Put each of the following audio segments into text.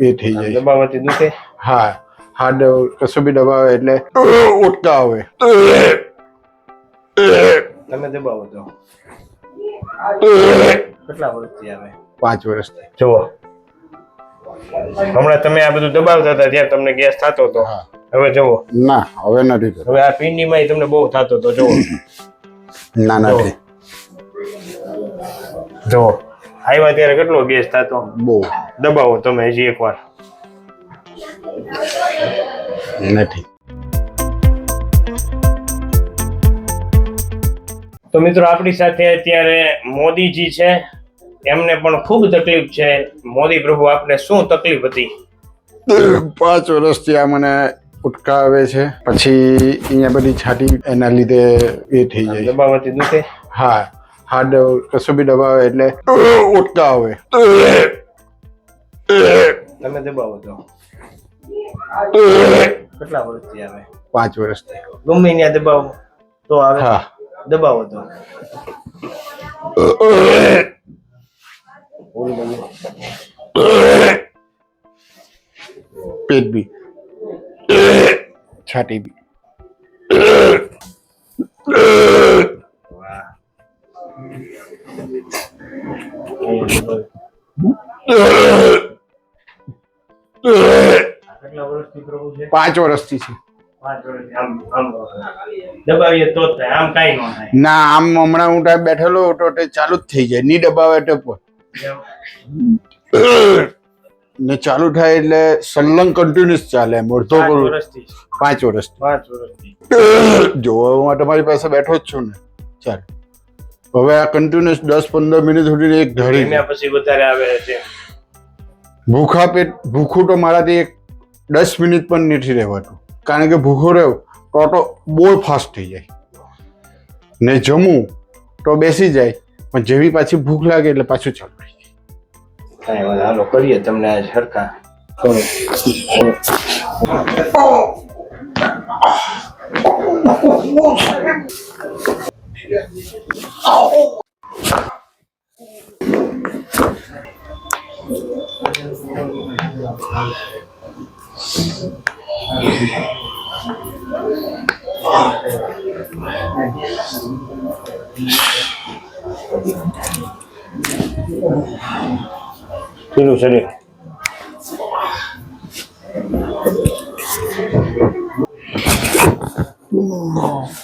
એ થઈ જાય. દબાવવાથી દુખે હા હાર્ડ કશું બી દબાવે એટલે ઉઠતા આવે. તમે દબાવો તો. કેટલા વર્ષથી આવે? પાંચ વર્ષથી. જુઓ. હમણાં તમે આ બધું દબાવતા હતા ત્યારે તમને ગેસ થતો હતો. હવે જુઓ. ના હવે નથી હવે આ પિંડીમાં તમને બહુ થતો હતો જુઓ. ના નથી. જુઓ. આવ્યા ત્યારે કેટલો ગેસ થતો? બહુ. દબાવો તમે હજી એકવાર. નથી. તો મિત્રો આપણી સાથે અત્યારે મોદીજી છે. એમને પણ ખૂબ તકલીફ છે. મોદી પ્રભુ આપને શું તકલીફ હતી? પાંચ વર્ષથી આ મને ઉટકા આવે છે. પછી અહીંયા બધી છાતી એના લીધે એ થઈ જાય દબાવવાથી દુખે હા. હાર્ડ કશું બી દબાવે એટલે ઉઠતા આવે તમે દબાવો તો. કેટલા વર્ષથી આવે? પાંચ વર્ષથી. ગમે ત્યાં દબાવો તો આવે. હા. દબાવો તો. પેટ બી. છાતી બી. પાંચ વર્ષથી છે. ન આમ હમણાં હું ત્યાં બેઠેલો તો ચાલુ જ થઈ જાય. ની દબાવે તો પણ. ને ચાલુ થાય એટલે સલંગ કન્ટિન્યુઅસ ચાલે એમ. અડધો પાંચ વર્ષથી. પાંચ વર્ષથી. જોવા હું તમારી પાસે બેઠો જ છું ને. ચાલ. હવે આ કન્ટિન્યુઅસ દસ પંદર મિનિટ સુધી એક ધરી પછી વધારે આવે છે. ભૂખા પેટ ભૂખું તો મારાથી એક દસ મિનિટ પણ નથી રહેવાતું. કારણ કે ભૂખો રહ્યો તો તો બહુ ફાસ્ટ થઈ જાય. ને જમું તો બેસી જાય પણ જેવી પાછી ભૂખ લાગે એટલે પાછું ચાલુ થઈ જાય. કાંઈ વાંધો હાલો કરીએ તમને આજ સરખા કરો 일로 저리 우와.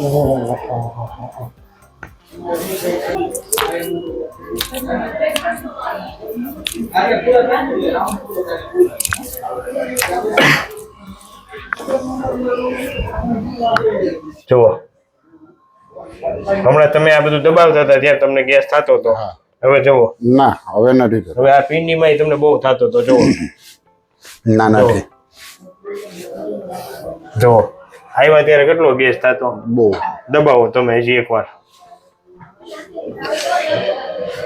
Oh, જુઓ. હમણાં તમે આ બધું દબાવતા હતા ત્યારે તમને ગેસ થતો હતો. હવે જુઓ. ના હવે નથી હવે આ પિંડીમાં તમને બહુ થતો હતો જુઓ. ના નથી. જુઓ. આવ્યા ત્યારે કેટલો ગેસ થતો? બહુ. દબાવો તમે હજી એકવાર.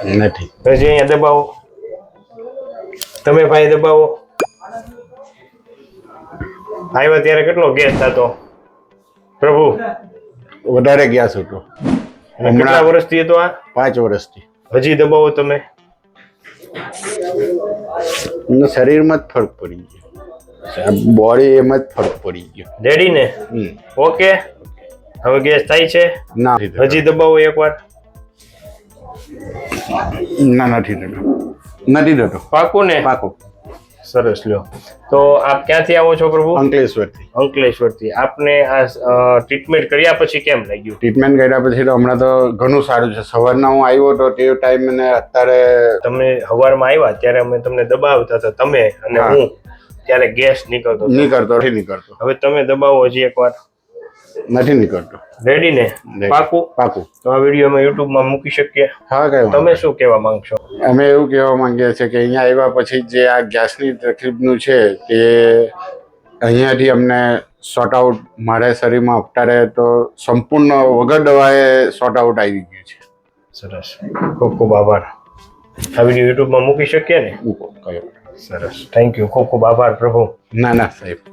નથી. પછી અહીંયા દબાવો. તમે ભાઈ દબાવો. આવ્યા ત્યારે કેટલો ગેસ થતો? પ્રભુ. વધારે ગેસ હતો. કેટલા વર્ષથી હતો આ? પાંચ વર્ષથી. હજી દબાવો તમે. શરીરમાં જ ફરક પડી ગયો. બોડી એમાં જ ફરક પડી ગયો. રેડી ને. ઓકે. હવે ગેસ થાય છે? ના. હજી દબાવો એકવાર. ના નથી થતો નથી થતો પાકું ને પાકો. સરસ લ્યો. તો આપ ક્યાંથી આવો છો પ્રભુ? અંકલેશ્વરથી. અંકલેશ્વરથી. આપને આ ટ્રીટમેન્ટ કર્યા પછી કેમ લાગ્યું? ટ્રીટમેન્ટ કર્યા પછી તો હમણાં તો ઘણું સારું છે. સવારના હું આવ્યો તો તે ટાઈમ મને અત્યારે તમે હવારમાં આવ્યા ત્યારે અમે તમને દબાવતા હતા તમે અને હું. ત્યારે ગેસ નીકળતો. નીકળતો નથી નીકળતો. હવે તમે દબાવો હજી એકવાર નથી નીકળતો. રેડી ને? પાકું? પાકું. તો આ વીડિયો અમે યુટ્યુબમાં મૂકી શકીએ. હા કઈ તમે શું કહેવા માંગશો? અમે એવું કહેવા માંગીએ છીએ કે અહીંયા આવ્યા પછી જે આ ગેસની તકલીફનું છે તે અહીંયાથી અમને શોર્ટ આઉટ મારે શરીરમાં અત્યારે તો સંપૂર્ણ વગર દવાએ શોર્ટ આઉટ આવી ગયું છે. સરસ. ખૂબ ખૂબ આભાર. આ વીડિયો યુટ્યુબમાં મૂકી શકીએ ને? સરસ. થેન્ક યુ ખૂબ ખૂબ આભાર પ્રભુ. ના ના સાહેબ.